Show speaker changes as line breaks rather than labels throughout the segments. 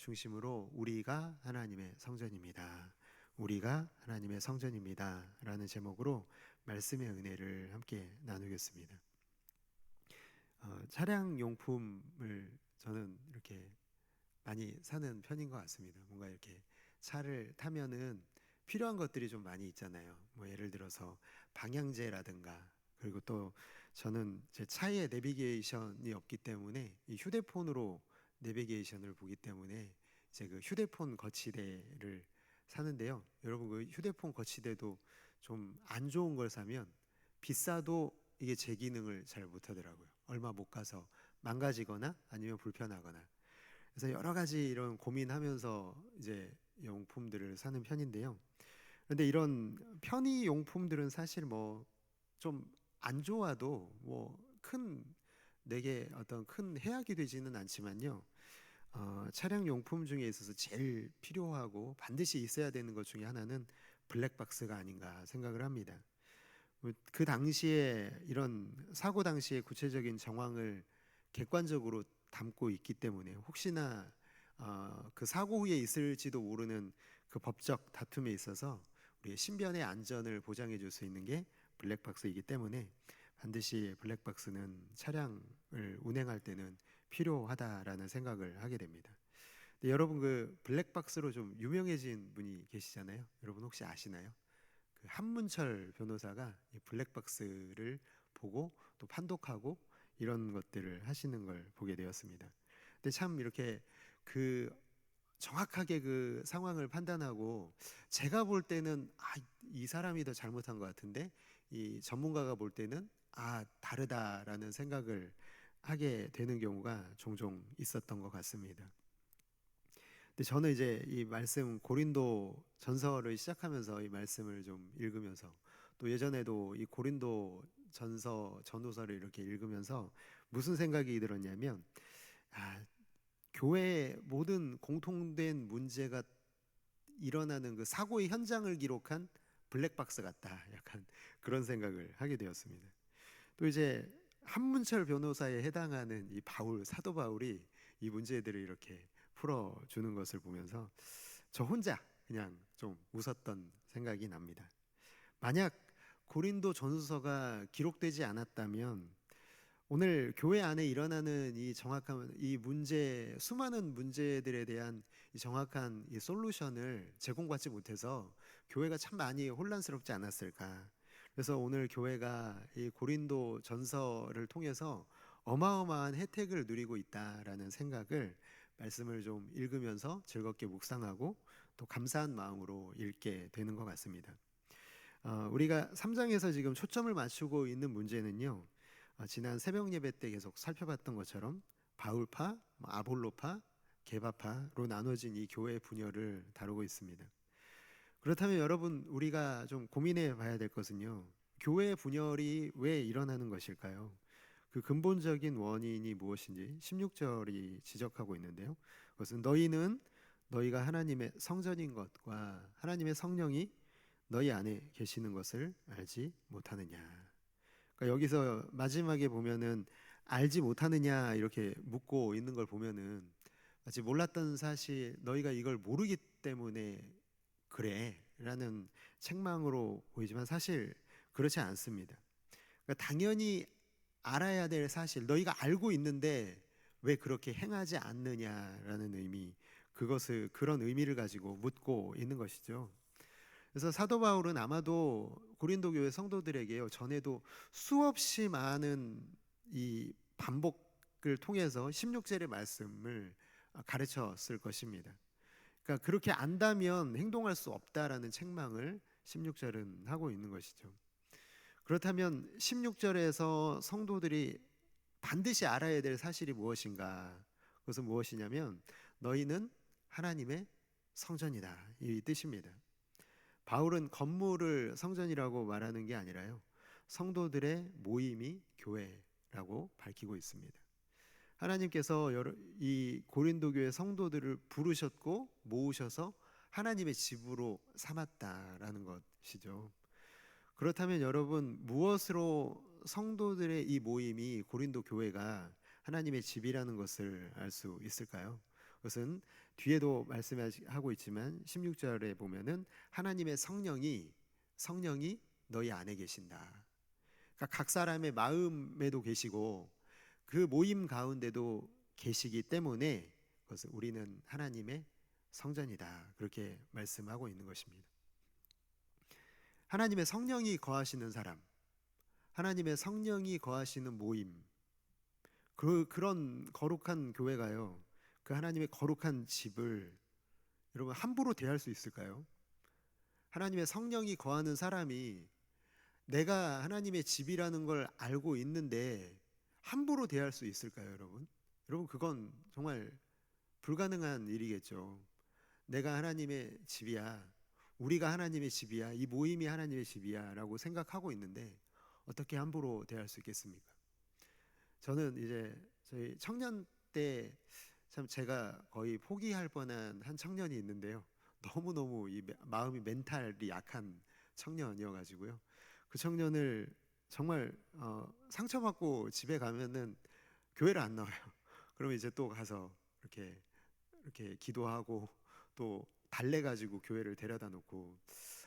중심으로 우리가 하나님의 성전입니다. 우리가 하나님의 성전입니다. 라는 제목으로 말씀의 은혜를 함께 나누겠습니다. 어, 차량 용품을 저는 이렇게 많이 사는 편인 것 같습니다. 뭔가 이렇게 차를 타면은 필요한 것들이 좀 많이 있잖아요. 뭐 예를 들어서 방향제라든가 그리고 또 저는 제 차에 내비게이션이 없기 때문에 이 휴대폰으로 내비게이션을 보기 때문에 이제 그 휴대폰 거치대를 사는데요. 여러분 그 휴대폰 거치대도 좀 안 좋은 걸 사면 비싸도 이게 제 기능을 잘 못하더라고요. 얼마 못 가서 망가지거나 아니면 불편하거나. 그래서 여러 가지 이런 고민하면서 이제 용품들을 사는 편인데요. 그런데 이런 편의 용품들은 사실 뭐 좀 안 좋아도 뭐 큰 내게 어떤 큰 해악이 되지는 않지만요. 어, 차량 용품 중에 있어서 제일 필요하고 반드시 있어야 되는 것 중에 하나는 블랙박스가 아닌가 생각을 합니다. 뭐그 당시에 이런 사고 당시의 구체적인 정황을 객관적으로 담고 있기 때문에 혹시나 어, 그 사고 후에 있을지도 모르는 그 법적 다툼에 있어서 우리의 신변의 안전을 보장해 줄 수 있는 게 블랙박스이기 때문에 반드시 블랙박스는 차량을 운행할 때는 필요하다라는 생각을 하게 됩니다. 여러분 그 블랙박스로 좀 유명해진 분이 계시잖아요. 여러분 혹시 아시나요? 그 한문철 변호사가 이 블랙박스를 보고 또 판독하고 이런 것들을 하시는 걸 보게 되었습니다. 근데 참 이렇게 그 정확하게 그 상황을 판단하고 제가 볼 때는 아, 이 사람이 더 잘못한 것 같은데 이 전문가가 볼 때는 아 다르다라는 생각을 하게 되는 경우가 종종 있었던 것 같습니다. 근데 저는 이제 이 말씀 고린도 전서를 시작하면서 이 말씀을 좀 읽으면서 또 예전에도 이 고린도 전서 전후서를 이렇게 읽으면서 무슨 생각이 들었냐면 아 교회의 모든 공통된 문제가 일어나는 그 사고의 현장을 기록한 블랙박스 같다. 약간 그런 생각을 하게 되었습니다. 또 이제 한문철 변호사에 해당하는 이 바울 사도 바울이 이 문제들을 이렇게 풀어 주는 것을 보면서 저 혼자 그냥 좀 웃었던 생각이 납니다. 만약 고린도 전서가 기록되지 않았다면 오늘 교회 안에 일어나는 이 정확한 이 문제 수많은 문제들에 대한 이 정확한 이 솔루션을 제공받지 못해서 교회가 참 많이 혼란스럽지 않았을까. 그래서 오늘 교회가 이 고린도 전서를 통해서 어마어마한 혜택을 누리고 있다라는 생각을 말씀을 좀 읽으면서 즐겁게 묵상하고 또 감사한 마음으로 읽게 되는 것 같습니다. 어, 우리가 3장에서 지금 초점을 맞추고 있는 문제는요. 어, 지난 새벽 예배 때 계속 살펴봤던 것처럼 바울파, 뭐 아볼로파, 개바파로 나눠진 이 교회 분열을 다루고 있습니다. 그렇다면 여러분 우리가 좀 고민해 봐야 될 것은요. 교회 분열이 왜 일어나는 것일까요? 그 근본적인 원인이 무엇인지 16절이 지적하고 있는데요. 그것은 너희는 너희가 하나님의 성전인 것과 하나님의 성령이 너희 안에 계시는 것을 알지 못하느냐. 그러니까 여기서 마지막에 보면은 알지 못하느냐 이렇게 묻고 있는 걸 보면은 마치 몰랐던 사실 너희가 이걸 모르기 때문에 그래라는 책망으로 보이지만 사실 그렇지 않습니다. 그러니까 당연히 알아야 될 사실 너희가 알고 있는데 왜 그렇게 행하지 않느냐라는 의미 그것을 그런 의미를 가지고 묻고 있는 것이죠. 그래서 사도 바울은 아마도 고린도 교회 성도들에게요 전에도 수없이 많은 이 반복을 통해서 16절의 말씀을 가르쳤을 것입니다. 그러니까 그렇게 안다면 행동할 수 없다라는 책망을 16절은 하고 있는 것이죠. 그렇다면 16절에서 성도들이 반드시 알아야 될 사실이 무엇인가? 그것은 무엇이냐면 너희는 하나님의 성전이다. 이 뜻입니다. 바울은 건물을 성전이라고 말하는 게 아니라요. 성도들의 모임이 교회라고 밝히고 있습니다. 하나님께서 이 고린도 교회 성도들을 부르셨고 모으셔서 하나님의 집으로 삼았다라는 것이죠. 그렇다면 여러분 무엇으로 성도들의 이 모임이 고린도 교회가 하나님의 집이라는 것을 알 수 있을까요? 그것은 뒤에도 말씀하고 있지만 16절에 보면은 하나님의 성령이 성령이 너희 안에 계신다. 그러니까 각 사람의 마음에도 계시고 그 모임 가운데도 계시기 때문에 그것을 우리는 하나님의 성전이다. 그렇게 말씀하고 있는 것입니다. 하나님의 성령이 거하시는 사람, 하나님의 성령이 거하시는 모임, 그 그런 거룩한 교회가요. 그 하나님의 거룩한 집을 여러분 함부로 대할 수 있을까요? 하나님의 성령이 거하는 사람이 내가 하나님의 집이라는 걸 알고 있는데 함부로 대할 수 있을까요, 여러분? 여러분 그건 정말 불가능한 일이겠죠. 내가 하나님의 집이야. 우리가 하나님의 집이야. 이 모임이 하나님의 집이야라고 생각하고 있는데 어떻게 함부로 대할 수 있겠습니까? 저는 이제 저희 청년 때 참 제가 거의 포기할 뻔한 한 청년이 있는데요. 너무 너무 이 마음이 멘탈이 약한 청년이어 가지고요. 그 청년을 정말 어, 상처받고 집에 가면은 교회를 안 나와요. 그러면 이제 또 가서 이렇게 이렇게 기도하고 또 달래 가지고 교회를 데려다 놓고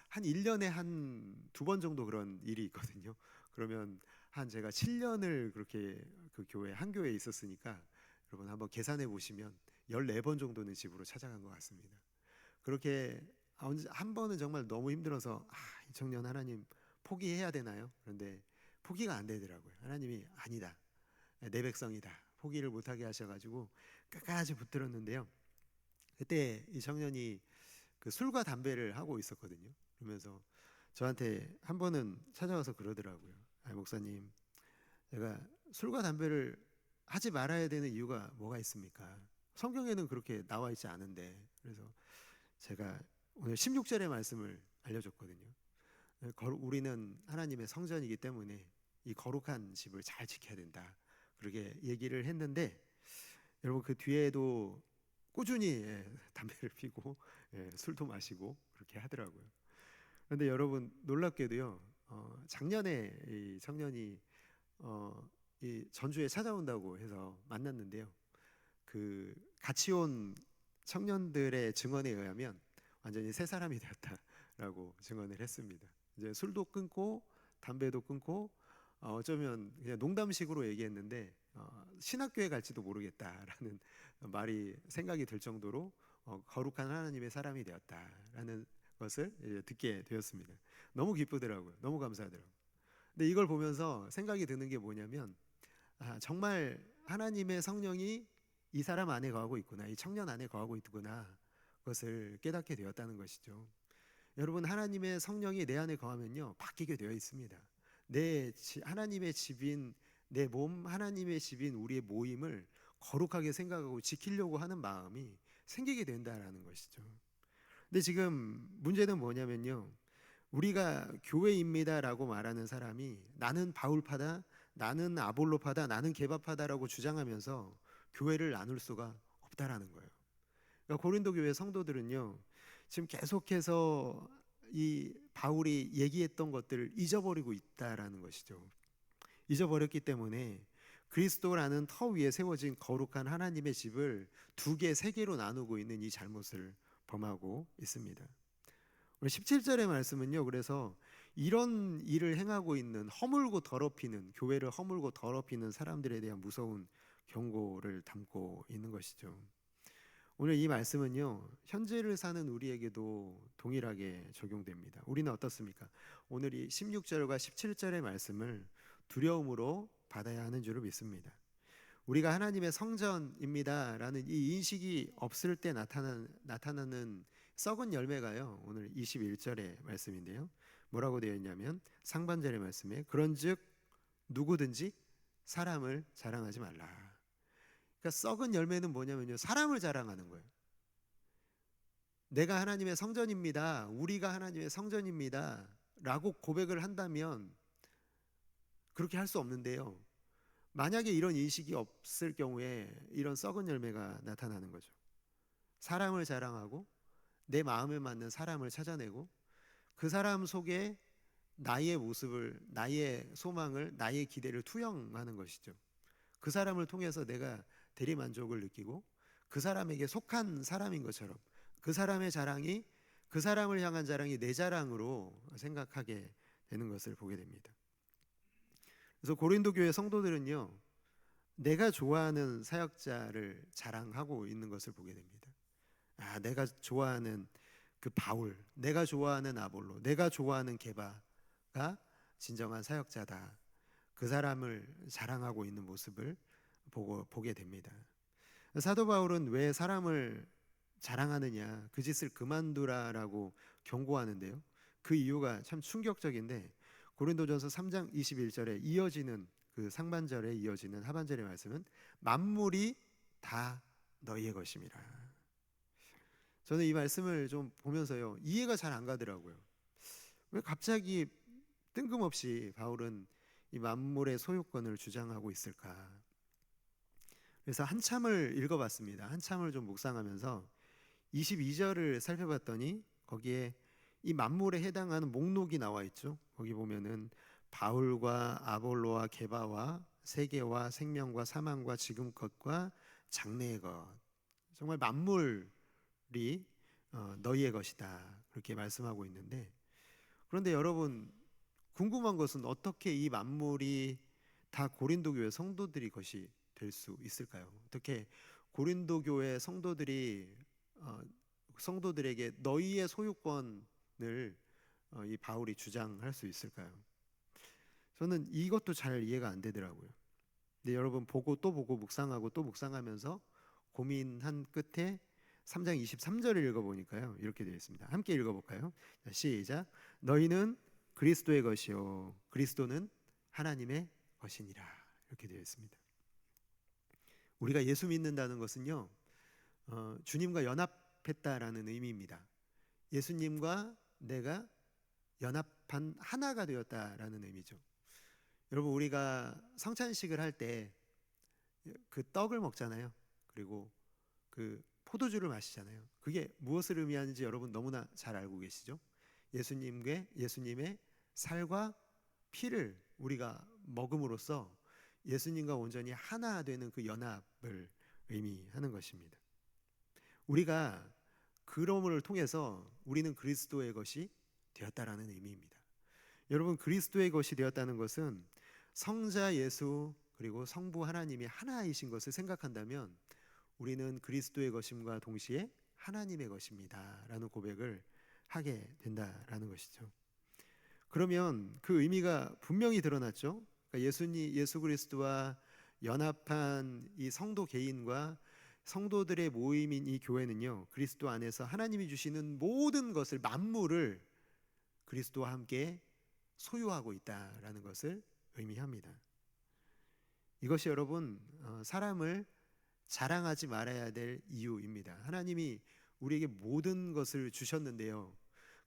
한 1년에 한 두 번 정도 그런 일이 있거든요. 그러면 한 제가 7년을 그렇게 그 교회 한 교회에 있었으니까 여러분 한번 계산해 보시면 14번 정도는 집으로 찾아간 것 같습니다. 그렇게 한 번은 정말 너무 힘들어서 아, 이 청년 하나님 포기해야 되나요? 그런데 포기가 안 되더라고요. 하나님이 아니다. 내 백성이다. 포기를 못하게 하셔가지고 끝까지 붙들었는데요. 그때 이 청년이 그 술과 담배를 하고 있었거든요. 그러면서 저한테 한 번은 찾아와서 그러더라고요. 아, 목사님, 제가 술과 담배를 하지 말아야 되는 이유가 뭐가 있습니까? 성경에는 그렇게 나와 있지 않은데 그래서 제가 오늘 16절의 말씀을 알려줬거든요. 우리는 하나님의 성전이기 때문에 이 거룩한 집을 잘 지켜야 된다. 그렇게 얘기를 했는데 여러분 그 뒤에도 꾸준히 예, 담배를 피고 예, 술도 마시고 그렇게 하더라고요. 그런데 여러분 놀랍게도요. 어, 작년에 이 청년이 어, 이 전주에 찾아온다고 해서 만났는데요. 그 같이 온 청년들의 증언에 의하면 완전히 새 사람이 되었다라고 증언을 했습니다. 이제 술도 끊고 담배도 끊고 어, 어쩌면 그냥 농담식으로 얘기했는데 어, 신학교에 갈지도 모르겠다라는 말이 생각이 들 정도로 어, 거룩한 하나님의 사람이 되었다라는 것을 듣게 되었습니다. 너무 기쁘더라고요. 너무 감사하더라고요. 근데 이걸 보면서 생각이 드는 게 뭐냐면 아, 정말 하나님의 성령이 이 사람 안에 거하고 있구나, 이 청년 안에 거하고 있구나, 그것을 깨닫게 되었다는 것이죠. 여러분 하나님의 성령이 내 안에 거하면요 바뀌게 되어 있습니다. 내 하나님의 집인 내 몸 하나님의 집인 우리의 모임을 거룩하게 생각하고 지키려고 하는 마음이 생기게 된다라는 것이죠. 근데 지금 문제는 뭐냐면요. 우리가 교회입니다라고 말하는 사람이 나는 바울파다, 나는 아볼로파다, 나는 개바파다라고 주장하면서 교회를 나눌 수가 없다라는 거예요. 그러니까 고린도 교회 성도들은요. 지금 계속해서 이 바울이 얘기했던 것들을 잊어버리고 있다라는 것이죠. 잊어버렸기 때문에 그리스도라는 터 위에 세워진 거룩한 하나님의 집을 두 개, 세 개로 나누고 있는 이 잘못을 범하고 있습니다. 오늘 17절의 말씀은요. 그래서 이런 일을 행하고 있는 허물고 더럽히는 교회를 허물고 더럽히는 사람들에 대한 무서운 경고를 담고 있는 것이죠. 오늘 이 말씀은요, 현재를 사는 우리에게도 동일하게 적용됩니다. 우리는 어떻습니까? 오늘 이 16절과 17절의 말씀을 두려움으로 받아야 하는 줄을 믿습니다. 우리가 하나님의 성전입니다라는 이 인식이 없을 때 나타나는, 나타나는 썩은 열매가요. 오늘 21절의 말씀인데요. 뭐라고 되어 있냐면 상반절의 말씀에 그런즉 누구든지 사람을 자랑하지 말라. 그러니까 썩은 열매는 뭐냐면요. 사람을 자랑하는 거예요. 내가 하나님의 성전입니다. 우리가 하나님의 성전입니다. 라고 고백을 한다면 그렇게 할 수 없는데요. 만약에 이런 인식이 없을 경우에 이런 썩은 열매가 나타나는 거죠. 사람을 자랑하고 내 마음에 맞는 사람을 찾아내고 그 사람 속에 나의 모습을, 나의 소망을, 나의 기대를 투영하는 것이죠. 그 사람을 통해서 내가 대리 만족을 느끼고 그 사람에게 속한 사람인 것처럼 그 사람의 자랑이 그 사람을 향한 자랑이 내 자랑으로 생각하게 되는 것을 보게 됩니다. 그래서 고린도 교회 성도들은요. 내가 좋아하는 사역자를 자랑하고 있는 것을 보게 됩니다. 아, 내가 좋아하는 그 바울, 내가 좋아하는 아볼로, 내가 좋아하는 게바가 진정한 사역자다. 그 사람을 자랑하고 있는 모습을 보고 보게 됩니다. 사도 바울은 왜 사람을 자랑하느냐, 그 짓을 그만두라라고 경고하는데요. 그 이유가 참 충격적인데 고린도전서 3장 21절에 이어지는 그 상반절에 이어지는 하반절의 말씀은 만물이 다 너희의 것임이라. 저는 이 말씀을 좀 보면서요 이해가 잘 안 가더라고요. 왜 갑자기 뜬금없이 바울은 이 만물의 소유권을 주장하고 있을까? 그래서 한참을 읽어봤습니다. 한참을 좀 묵상하면서 22절을 살펴봤더니 거기에 이 만물에 해당하는 목록이 나와 있죠. 거기 보면은 바울과 아볼로와 게바와 세계와 생명과 사망과 지금 것과 장래의 것 정말 만물이 어, 너희의 것이다 그렇게 말씀하고 있는데 그런데 여러분 궁금한 것은 어떻게 이 만물이 다 고린도 교회 성도들이 것이 될 수 있을까요? 어떻게 고린도 교회 성도들이 어, 성도들에게 너희의 소유권을 어, 이 바울이 주장할 수 있을까요? 저는 이것도 잘 이해가 안 되더라고요. 근데 여러분 보고 또 보고 묵상하고 또 묵상하면서 고민한 끝에 3장 23절을 읽어보니까요 이렇게 되어 있습니다. 함께 읽어볼까요? 자, 시작. 너희는 그리스도의 것이요 그리스도는 하나님의 것이니라 이렇게 되어 있습니다. 우리가 예수 믿는다는 것은요 어, 주님과 연합했다라는 의미입니다. 예수님과 내가 연합한 하나가 되었다라는 의미죠. 여러분 우리가 성찬식을 할 때 그 떡을 먹잖아요. 그리고 그 포도주를 마시잖아요. 그게 무엇을 의미하는지 여러분 너무나 잘 알고 계시죠? 예수님께 예수님의 살과 피를 우리가 먹음으로써 예수님과 온전히 하나 되는 그 연합을 의미하는 것입니다. 우리가 그러므를 통해서 우리는 그리스도의 것이 되었다라는 의미입니다. 여러분 그리스도의 것이 되었다는 것은 성자 예수 그리고 성부 하나님이 하나이신 것을 생각한다면 우리는 그리스도의 것임과 동시에 하나님의 것입니다라는 고백을 하게 된다라는 것이죠. 그러면 그 의미가 분명히 드러났죠. 그러니까 예수님 예수 그리스도와 연합한 이 성도 개인과 성도들의 모임인 이 교회는요. 그리스도 안에서 하나님이 주시는 모든 것을 만물을 그리스도와 함께 소유하고 있다라는 것을 의미합니다. 이것이 여러분 어, 사람을 자랑하지 말아야 될 이유입니다. 하나님이 우리에게 모든 것을 주셨는데요.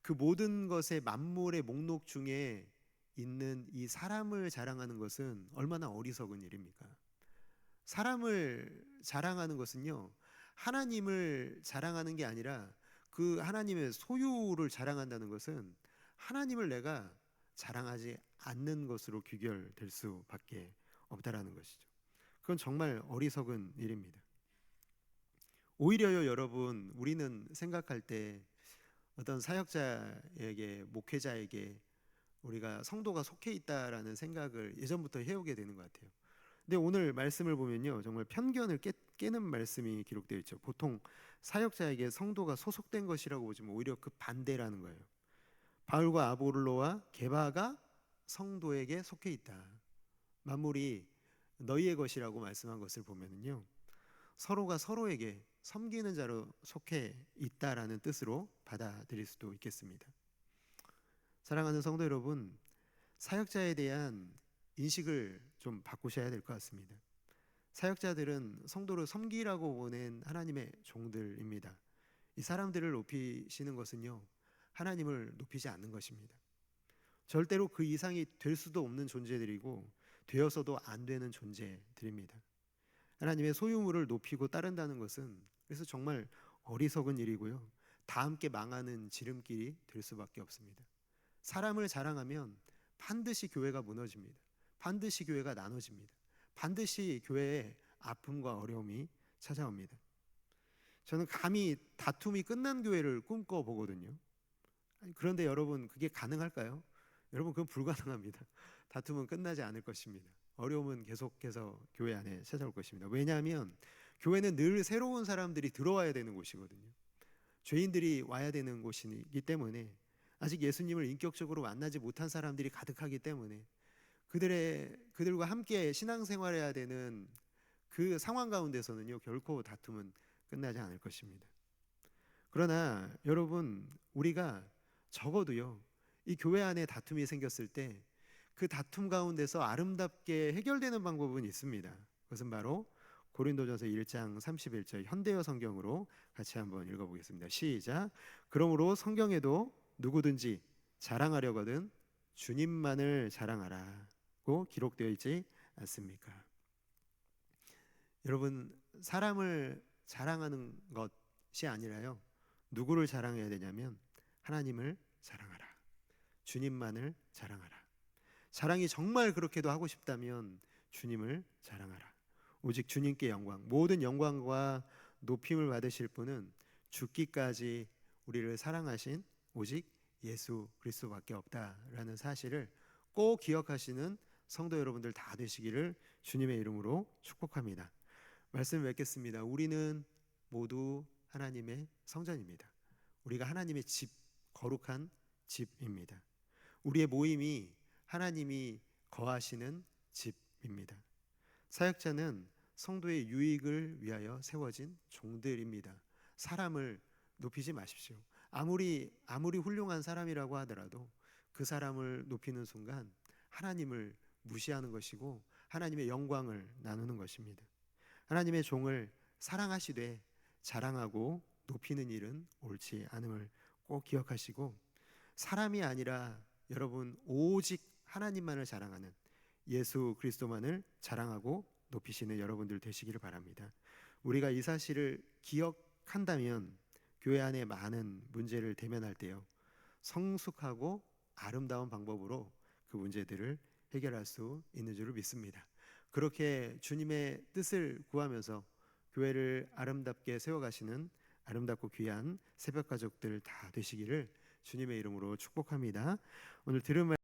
그 모든 것의 만물의 목록 중에 있는 이 사람을 자랑하는 것은 얼마나 어리석은 일입니까? 사람을 자랑하는 것은요. 하나님을 자랑하는 게 아니라 그 하나님의 소유를 자랑한다는 것은 하나님을 내가 자랑하지 않는 것으로 귀결될 수밖에 없다라는 것이죠. 그건 정말 어리석은 일입니다. 오히려요, 여러분, 우리는 생각할 때 어떤 사역자에게 목회자에게 우리가 성도가 속해 있다라는 생각을 예전부터 해오게 되는 것 같아요. 근데 오늘 말씀을 보면요, 정말 편견을 깨, 깨는 말씀이 기록되어 있죠. 보통 사역자에게 성도가 소속된 것이라고 보지만 오히려 그 반대라는 거예요. 바울과 아볼로와 게바가 성도에게 속해 있다. 만물이 너희의 것이라고 말씀한 것을 보면은요. 서로가 서로에게 섬기는 자로 속해 있다라는 뜻으로 받아들일 수도 있겠습니다. 사랑하는 성도 여러분, 사역자에 대한 인식을 좀 바꾸셔야 될 것 같습니다. 사역자들은 성도를 섬기라고 보낸 하나님의 종들입니다. 이 사람들을 높이시는 것은요, 하나님을 높이지 않는 것입니다. 절대로 그 이상이 될 수도 없는 존재들이고 되어서도 안 되는 존재들입니다. 하나님의 소유물을 높이고 따른다는 것은 그래서 정말 어리석은 일이고요. 다 함께 망하는 지름길이 될 수밖에 없습니다. 사람을 자랑하면 반드시 교회가 무너집니다. 반드시 교회가 나눠집니다. 반드시 교회에 아픔과 어려움이 찾아옵니다. 저는 감히 다툼이 끝난 교회를 꿈꿔 보거든요. 아니, 그런데 여러분 그게 가능할까요? 여러분 그건 불가능합니다. 다툼은 끝나지 않을 것입니다. 어려움은 계속해서 교회 안에 찾아올 것입니다. 왜냐하면 교회는 늘 새로운 사람들이 들어와야 되는 곳이거든요. 죄인들이 와야 되는 곳이기 때문에 아직 예수님을 인격적으로 만나지 못한 사람들이 가득하기 때문에 그들의 그들과 함께 신앙생활해야 되는 그 상황 가운데서는요 결코 다툼은 끝나지 않을 것입니다. 그러나 여러분 우리가 적어도요 이 교회 안에 다툼이 생겼을 때 그 다툼 가운데서 아름답게 해결되는 방법은 있습니다. 그것은 바로 고린도전서 1장 31절 현대어 성경으로 같이 한번 읽어보겠습니다. 시작. 그러므로 성경에도 누구든지 자랑하려거든 주님만을 자랑하라고 기록되어 있지 않습니까? 여러분 사람을 자랑하는 것이 아니라요. 누구를 자랑해야 되냐면 하나님을 자랑하라. 주님만을 자랑하라. 자랑이 정말 그렇게도 하고 싶다면 주님을 자랑하라. 오직 주님께 영광, 모든 영광과 높임을 받으실 분은 죽기까지 우리를 사랑하신 오직 예수 그리스도밖에 없다라는 사실을 꼭 기억하시는 성도 여러분들 다 되시기를 주님의 이름으로 축복합니다. 말씀 맺겠습니다. 우리는 모두 하나님의 성전입니다. 우리가 하나님의 집, 거룩한 집입니다. 우리의 모임이 하나님이 거하시는 집입니다. 사역자는 성도의 유익을 위하여 세워진 종들입니다. 사람을 높이지 마십시오. 아무리 아무리 훌륭한 사람이라고 하더라도 그 사람을 높이는 순간 하나님을 무시하는 것이고 하나님의 영광을 나누는 것입니다. 하나님의 종을 사랑하시되 자랑하고 높이는 일은 옳지 않음을 꼭 기억하시고 사람이 아니라 여러분 오직 하나님만을 자랑하는 예수 그리스도만을 자랑하고 높이시는 여러분들 되시기를 바랍니다. 우리가 이 사실을 기억한다면 교회 안에 많은 문제를 대면할 때요 성숙하고 아름다운 방법으로 그 문제들을 해결할 수 있는 줄을 믿습니다. 그렇게 주님의 뜻을 구하면서 교회를 아름답게 세워가시는 아름답고 귀한 새벽 가족들 다 되시기를 주님의 이름으로 축복합니다. 오늘 들은 말